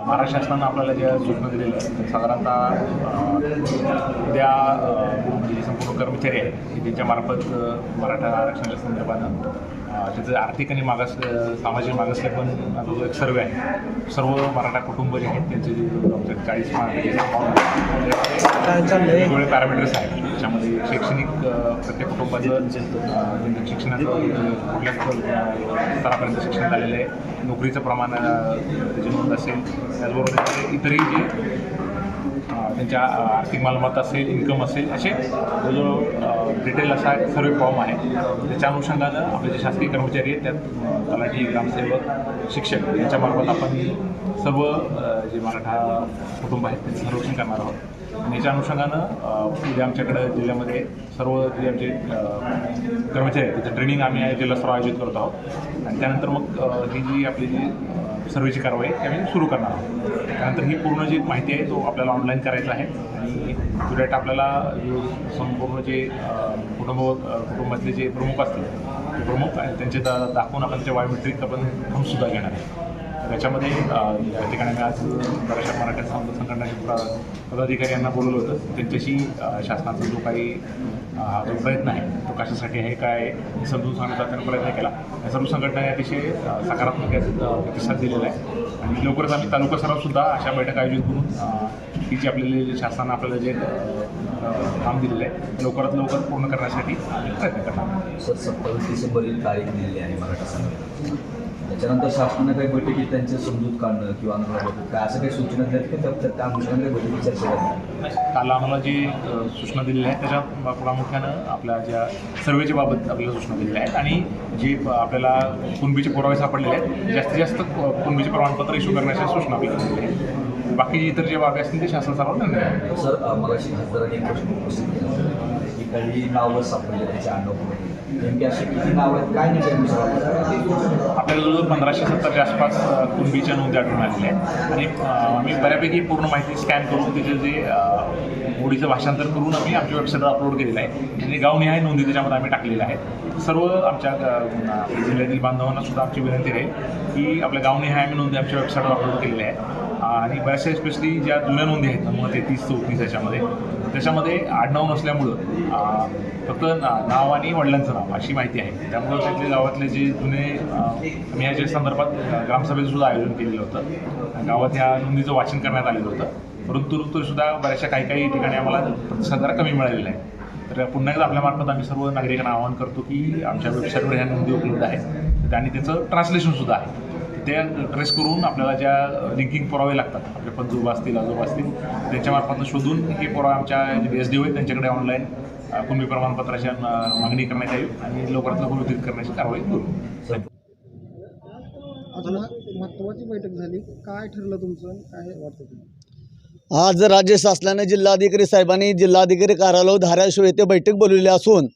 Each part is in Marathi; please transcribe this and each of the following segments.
महाराष्ट्र शासनानं आपल्याला ज्या सूचना दिलेलं आहेत त्या साधारणतः उद्या म्हणजे जे संपूर्ण कर्मचारी आहेत की ज्यांच्यामार्फत मराठा आरक्षणाच्या संदर्भानं त्याचं आर्थिक आणि मागास सामाजिक मागासले पण जो एक सर्वे आहे सर्व मराठा कुटुंब जे आहेत त्यांचे जे चाळीस काय चाललंय? वेगवेगळे पॅरामीटर्स आहेत. त्याच्यामध्ये शैक्षणिक प्रत्येक कुटुंबाचं म्हणजे शिक्षणाचं कुठल्या स्तरापर्यंत शिक्षण झालेलं आहे नोकरीचं प्रमाण त्याची नोंद असेल त्याचबरोबर इतरही जे त्यांच्या आर्थिक मालमत्ता असेल इन्कम असेल असे जवळजवळ डिटेल असा एक सर्वे फॉर्म आहे. त्याच्या अनुषंगानं आपले जे शासकीय कर्मचारी आहेत त्यात तलाठी ग्रामसेवक शिक्षक यांच्यामार्फत आपण सर्व जे मराठा कुटुंब आहेत त्यांचं सर्वेक्षण करणार आहोत. आणि याच्या अनुषंगानं अ, उद्या आमच्याकडे जिल्ह्यामध्ये सर्व जे आमचे कर्मचारी आहेत त्याचं ट्रेनिंग आम्ही या जिल्हास्तरावर आयोजित करत आहोत. आणि त्यानंतर मग ही जी आपली जी सर्वेची कारवाई ती आम्ही सुरू करणार आहोत. त्यानंतर ही पूर्ण जी माहिती आहे तो आपल्याला ऑनलाईन करायचा आहे. आणि तो आपल्याला जो संपूर्ण जे कुटुंब कुटुंबातले जे प्रमुख असतील ते प्रमुख आणि त्यांचे दा दाखवून आपण त्याचे बायोमेट्रिक आपण सुद्धा घेणार आहे त्याच्यामध्ये या ठिकाणी मी आज बऱ्याचशा मराठा समाज संघटनाचे पदाधिकारी यांना बोलवलं होतं. त्यांच्याशी शासनाचा जो काही जो प्रयत्न आहे तो कशासाठी आहे काय समजून सांगण्याचा त्यांनी प्रयत्न केला. या सर्व संघटनाने अतिशय सकारात्मक प्रतिसाद दिलेला आहे. आणि लवकरच आम्ही तालुका सरावसुद्धा अशा बैठक आयोजित करून अ, ही जी आपल्याला जे शासनानं आपल्याला जे काम दिलेलं आहे लवकरात लवकर पूर्ण करण्यासाठी आम्ही प्रयत्न करणार सर सत्तावीस डिसेंबर ही तारीख दिलेली आहे मराठा संघटना त्याच्यानंतर शासनानं काही बैठकीत त्यांचे समजूत काढणं किंवा अनुराग काय असं काही सूचना दिल्यात की? त्या त्या अनुषंगाने बैठकीत चर्चा करणार काल आम्हाला जी सूचना दिलेल्या आहेत त्याच्या प्रामुख्यानं आपल्या ज्या सर्वेच्या बाबत आपल्याला सूचना दिलेल्या आहेत आणि जे आपल्याला कुणबीचे पुरावे सापडलेले आहेत जास्तीत जास्त कुणबीचे प्रमाणपत्र इश्यू करण्याच्या सूचना आपल्याला दिलेल्या आहेत. बाकी इतर जे बाबी असतील ते शासन सर्व निर्णय घेईल. सर अं, मगाशी खासदारांनी एक प्रश्न उपस्थित केला. काही नावं सापडले त्याच्या अंडामध्ये नेमकी अशी किती नावं आहेत काय नाही आपल्याला जवळजवळ पंधराशे सत्तरच्या आसपास कुणबीच्या नोंदी आढळून आलेल्या आहेत. आणि आम्ही बऱ्यापैकी पूर्ण माहिती स्कॅन करून तिथे जे ओडीचं भाषांतर करून आम्ही आमच्या वेबसाईटवर अपलोड केलेलं आहे. आणि गावनिहाय नोंदी त्याच्यामध्ये आम्ही टाकलेल्या आहेत. सर्व आमच्या जिल्ह्यातील बांधवांना सुद्धा आमची विनंती आहे की आपल्या गावनिहाय आम्ही नोंदी आमच्या वेबसाईटवर अपलोड केलेल्या आहेत. आणि बऱ्याचशा स्पेशली ज्या जुन्या नोंदी आहेत नंबर तेहतीस चौतीस याच्यामध्ये त्याच्यामध्ये आडनाव नसल्यामुळं फक्त ना- नाव आणि वडिलांचं नाव अशी माहिती आहे. त्यामुळं त्यातले गावातले जे जुने मी याच्या संदर्भात ग्रामसभेचं सुद्धा आयोजन केलेलं होतं. गावात ह्या नोंदीचं वाचन करण्यात आलेलं होतं. परंतु सुद्धा बऱ्याचशा काही काही ठिकाणी आम्हाला प्रतिसाद कमी मिळालेला आहे. तर पुन्हा एकदा आपल्यामार्फत आम्ही सर्व नागरिकांना आवाहन करतो की आमच्या वेबसाईटवर ह्या नोंदी उपलब्ध आहेत. आणि त्याचं ट्रान्सलेशनसुद्धा आहे. ते ट्रेस करून आपल्याला ज्या लिंकिंग पुरावे लागतात. आपले पंजोबा असतील आजोबा असतील त्यांच्यामार्फत शोधून हे पुरावे आमच्या जे बी एस डी आहेत त्यांच्याकडे ऑनलाईन कुणबी प्रमाणपत्राची अ, मागणी करण्यात यावी आणि लवकरात लवकर वितरित करण्याची कारवाई करू. महत्वाची बैठक झाली. काय ठरलं तुमचं? काय वाटतं तुम्हाला? आज राज्य शासनाने जिल्हाधिकारी साहेबांनी जिल्हाधिकारी कार्यालय धाराशिव येथे बैठक बोलवली असून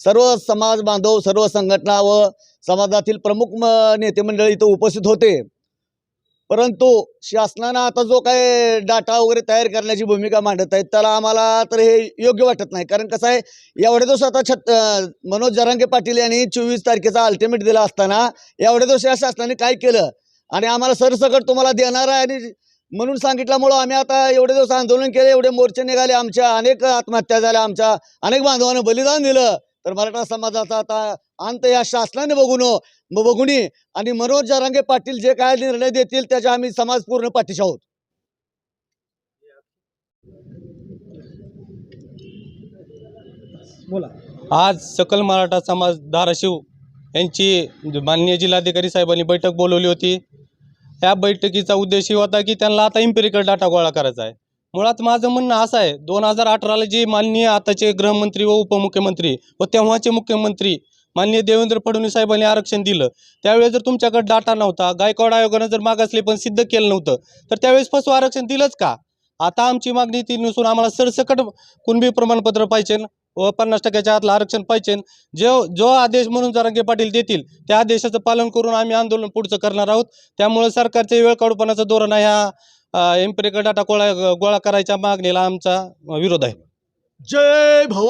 सर्व समाज बांधव सर्व संघटना व समाजातील प्रमुख नेते मंडळी इथं उपस्थित होते. परंतु शासनानं आता जो काय डाटा वगैरे तयार करण्याची भूमिका मांडत आहेत त्याला आम्हाला तर हे योग्य वाटत नाही. कारण कसं आहे एवढे दिवस आता छत मनोज जरांगे पाटील यांनी चोवीस तारखेचा अल्टिमेट दिला असताना एवढ्या दिवस या शासनाने काय केलं? आणि आम्हाला सरसकट तुम्हाला देणार आहे आणि म्हणून सांगितल्यामुळं आम्ही आता एवढे दिवस आंदोलन केले एवढे मोर्चे निघाले आमच्या अनेक आत्महत्या झाल्या आमच्या अनेक बांधवांना बलिदान दिलं. तर मराठा समाजाचा आता अंत या शासनाने बघून बघुनी आणि मनोज जरांगे पाटील जे काय निर्णय देतील त्याच्या आम्ही समाज पूर्ण पाठीशी आहोत. बोला. आज सकल मराठा समाज धाराशिव यांची माननीय जिल्हाधिकारी साहेबांनी बैठक बोलवली होती. या बैठकीचा उद्देश ही होता की त्यांना आता इम्पेरिकल डाटा गोळा करायचा आहे. मुळात माझं म्हणणं असं आहे दोन हजार अठराला जे माननीय आताचे गृहमंत्री व उपमुख्यमंत्री व तेव्हाचे मुख्यमंत्री माननीय देवेंद्र फडणवीस साहेबांनी आरक्षण दिलं. त्यावेळेस जर तुमच्याकडे डाटा नव्हता गायकवाड आयोगानं जर मागासले पण सिद्ध केलं नव्हतं तर त्यावेळेस फसवं आरक्षण दिलंच का? आता आमची मागणी ती नसून आम्हाला सरसकट कुणबी प्रमाणपत्र पाहिजे व पन्नास टक्क्याच्या आतलं आरक्षण पाहिजे जो जो आदेश म्हणून जरांगे पाटील देतील त्या आदेशाचं पालन करून आम्ही आंदोलन पुढचं करणार आहोत. त्यामुळे सरकारचे वेळ काढूपणाचं धोरण आहे ह्या एम्पेरिकल डाटा गोळा गोळा करायच्या मागणीला आमचा विरोध आहे. जय भवानी